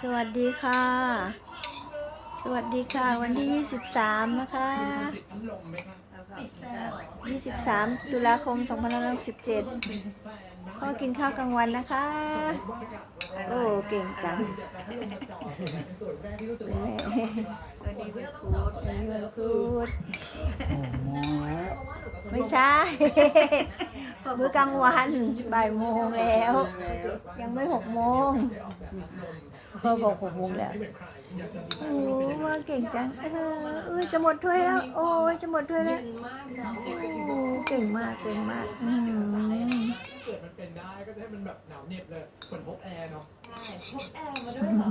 สวัสดีค่ะ สวัสดีค่ะ วันที่ 23 นะคะ 23 ตุลาคม 2567พ่อกินข้าวกลางวันนะคะ โอ้ เก่งจังวันนี้เพื่อนพูดวันนี้วันพุธไม่ใช่มื้อกลางวันบ่ายโมงแล้ว ยังไม่หกโมง บอกหกโมงแล้วโอ้ว่าเก่งจังเออเอ้ยจะหมดถ้วยแล้ว โอ้ยจะหมดถ้วยแล้วโอ้เก่งมากเก่งมากอืมเกิดมันเป็นได้ก็จะให้มันแบบหนาวเหน็บเลยเหมือนพกแอร์เนาะใช่พกแอร์มาด้วยเหรอ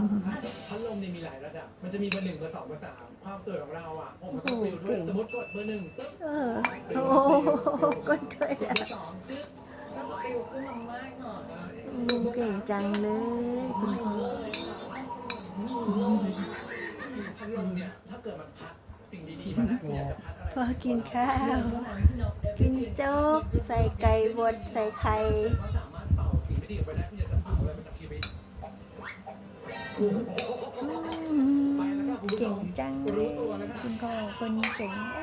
พัดลมเนี่ยมีหลายระดับ มันจะมีเบอร์หนึ่งเบอร์สองเบอร์สามความเกิดของเราอะผมต้องฟิลด้วยสมมติกดเบอร์หนึ่งปึ๊บเออโอ้ก็ถ้วยแล้วอร์สองปึ๊บแล้วก็ปิวขึ้นมากหน่อยเก่งจังเลยคุณพ่อ พัดลมเนี่ยถ้าเกิดมันพัดสิ่งดีๆมานะอยากจะพัดอะไรพ่อกินข้าวเท่านั้นที่นกเดินกินโจ๊กใส่ไก่บดใส่ไข่ก็สามารถเป่าสิ่งไม่ดีออกไปได้คุณอยากจะเป่าอะไรมาจากชีวิตอืมเก่งจังเลยคุณพ่อคนเก่งเอ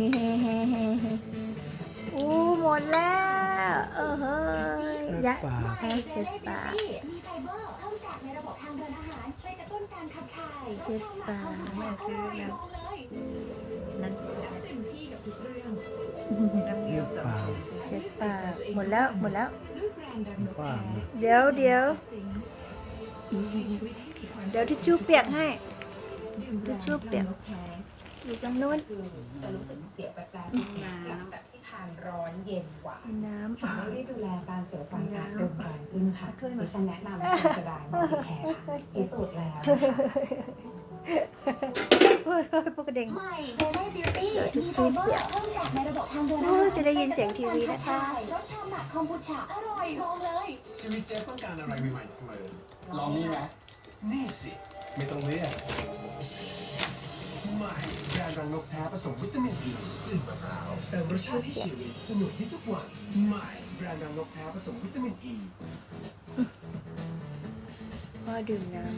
้ยเฮ้เฮ้เฮ้เฮ้อู้หมดแล้ว เออเฮ้ ยยะให้เช็ดปากมีไฟเบอร์เพิ่มกากในระบบทางเดินอาหารช่วยกระตุ้นการขับถ่ายเช็ดปากอร่อยลองเลยนั่นเต็มที่กับทุกเรื่องเรียบปากเช็ดปากหมดแล้วหมดแล้ว เดี๋ยวเดี๋ยวเดี๋ยวทิชชู่เปียกให้ดื่มแบรนด์ทิชชู่เปียก อยู่ตรงนู้นคือจะรู้สึกเสียแปลกๆหลังจากที่ทานร้อนเย็นหวานน้ำไม่ได้ดูแลการเสียฟันอาจรุนแรงขึ้นค่ะดิฉันแนะนำเซนสไดน์มัลติแคร์ค่ะพิสูจน์แล้วเฮ้ยเฮ้ยพวกกระเด็งใหม่เซเล่บิวตี้เดี๋ยวทิชมีชู่ไฟเบอเปียกร์เพิ่มกากในระบบทางเดินอาโอ้หายรจะได้ยินเสียงทีวีนะคะรสชาหมักคอมบูชาอร่อยลองเลยชีวิตเจฟต้องการอะไรใหม่ๆเสมอลองนี่ไหมนี่สิไม่ต้องเลือก ผสมวิตามินอีกลิ่นมะพร้าวเติมรสชาติให้ชีวิตสนุกที่ทุกวันใหม่แบรนด์รังนกแท้ผสมวิตามินอีพ่อดื่มน้ำ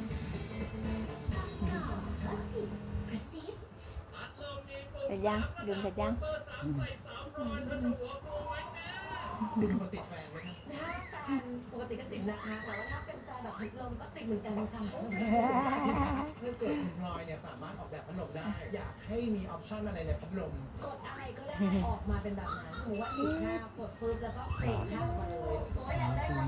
เสร็จยังดื่มเสร็จยังเป็นคนติแฟนไหมครับปกติก็ติดนะคะแต่ว่าถ้าเป็นแฟนแบบพัดลมก็ติดเหมือนกันค่ะ อยากให้มีออปชันอะไรในพัดลมกดอะไรก็ได้ออกมาเป็นแบบนั้นหมมว่าหิวหค่ากดปุ๊บแล้วก็เตะหน้าออเลยเพราะว่าอยากได้คว